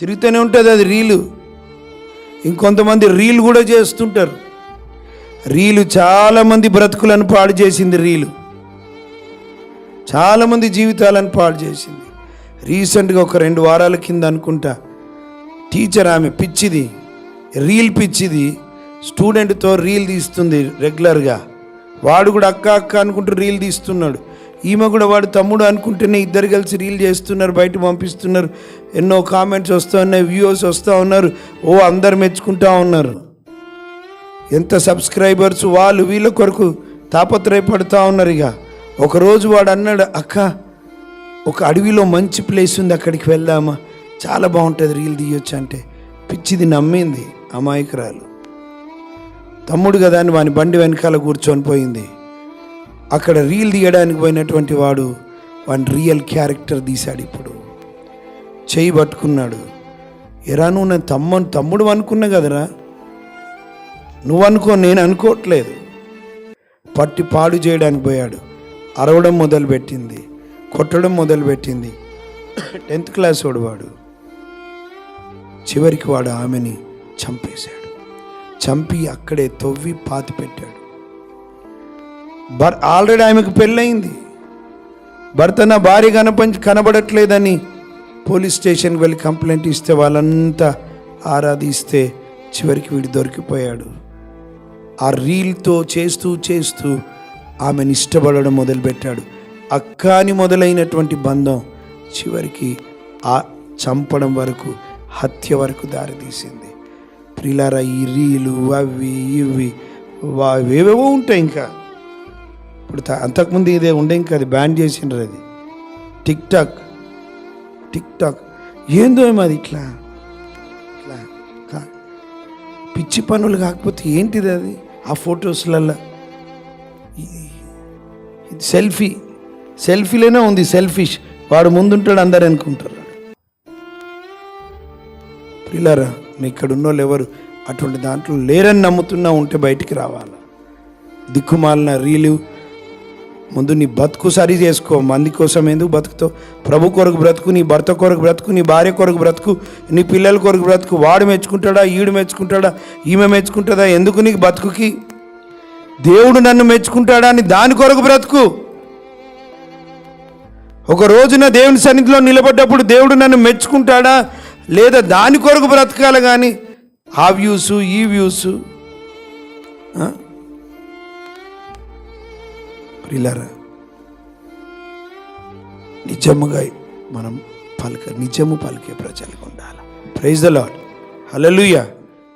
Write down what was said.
తిరుగుతూనే ఉంటుంది అది రీలు. ఇంకొంతమంది రీల్ కూడా చేస్తుంటారు. రీలు చాలామంది బ్రతుకులను పాడు చేసింది రీలు. చాలామంది జీవితాలను పాడు చేసింది. రీసెంట్గా ఒక రెండు వారాల కింద అనుకుంటా టీచర్ ఆమె పిచ్చిది రీల్ పిచ్చిది స్టూడెంట్తో రీల్ తీస్తుంది రెగ్యులర్గా. వాడు కూడా అక్క అక్క అనుకుంటూ రీల్ తీస్తున్నాడు. ఈమె కూడా వాడు తమ్ముడు అనుకుంటేనే ఇద్దరు కలిసి రీల్ చేస్తున్నారు బయట పంపిస్తున్నారు. ఎన్నో కామెంట్స్ వస్తూ ఉన్నాయి వ్యూవర్స్ వస్తూ ఉన్నారు. ఓ అందరు మెచ్చుకుంటా ఉన్నారు. ఎంత సబ్స్క్రైబర్స్ వాళ్ళు వీళ్ళ కొరకు తాపత్రయపడుతూ ఉన్నారు ఇక. ఒకరోజు వాడు అన్నాడు అక్క ఒక అడవిలో మంచి ప్లేస్ ఉంది అక్కడికి వెళ్దామా? చాలా బాగుంటుంది రీల్ తీయొచ్చు అంటే. పిచ్చిది నమ్మింది అమాయకురాలు. తమ్ముడు కదా అని వాని బండి వెనకాల కూర్చొని పోయింది. అక్కడ రీల్ తీయడానికి పోయినటువంటి వాడు వాని రియల్ క్యారెక్టర్ తీశాడు ఇప్పుడు. చేయి పట్టుకున్నాడు. ఎరా నువ్వు నా తమ్మ తమ్ముడు అనుకున్నా కదరా? నువ్వు అనుకో నేను అనుకోవట్లేదు. పట్టి పాడు చేయడానికి పోయాడు. అరవడం మొదలుపెట్టింది. కొట్టడం మొదలుపెట్టింది. టెన్త్ క్లాస్ వాడు వాడు. చివరికి వాడు ఆమెని చంపేశాడు. చంపి అక్కడే తవ్వి పాతి పెట్టాడు. భర్ ఆల్రెడీ ఆమెకు పెళ్ళయింది. భర్త నా భార్య కనపంచి కనబడట్లేదని పోలీస్ స్టేషన్కి వెళ్ళి కంప్లైంట్ ఇస్తే వాళ్ళంతా ఆరాధిస్తే చివరికి వీడు దొరికిపోయాడు. ఆ రీల్తో చేస్తూ చేస్తూ ఆమెను ఇష్టపడడం మొదలుపెట్టాడు. అక్కాని మొదలైనటువంటి బంధం చివరికి ఆ చంపడం వరకు హత్య వరకు దారితీసింది. ప్రిలారా ఈ రీలు అవి ఇవి వేవేవో ఉంటాయి ఇంకా. ఇప్పుడు అంతకుముందు ఇదే ఉండే ఇంకా అది బ్యాన్ చేసిండ్రు అది. TikTok. TikTok. ఏందో ఏమో అది ఇట్లా. ఇట్లా పిచ్చి పనులు కాకపోతే ఏంటిది అది? ఆ ఫొటోస్లల్లో. ఇది సెల్ఫీ. సెల్ఫీలోనే ఉంది సెల్ఫిష్. వాడు ముందుంటాడు అందరు అనుకుంటారు పిల్లరా మీ ఇక్కడ ఉన్నోళ్ళు ఎవరు? అటువంటి దాంట్లో లేరని నమ్ముతున్నా ఉంటే బయటికి రావాలి? దిక్కుమాలిన రీలు ముందు నీ బతుకు సరి చేసుకో. మంది కోసం ఎందుకు బతుకుతావు? ప్రభు కొరకు బ్రతుకు నీ భర్త కొరకు బ్రతుకు నీ భార్య కొరకు బ్రతుకు నీ పిల్లల కొరకు బ్రతుకు. వాడు మెచ్చుకుంటాడా? ఈడు మెచ్చుకుంటాడా? ఈమె మెచ్చుకుంటుందా? ఎందుకు నీకు బతుకుకి? దేవుడు నన్ను మెచ్చుకుంటాడా అని దాని కొరకు బ్రతుకు. ఒక రోజున దేవుని సన్నిధిలో నిలబడ్డప్పుడు దేవుడు నన్ను మెచ్చుకుంటాడా? లేదా దాని కొరకు బ్రతకాలి కానీ ఆ వ్యూసు ఈ వ్యూస్ ప్రిలరా నిజముగా మనం పలక నిజము పలికే ప్రజలకు ఉండాలి? Praise the lord hallelujah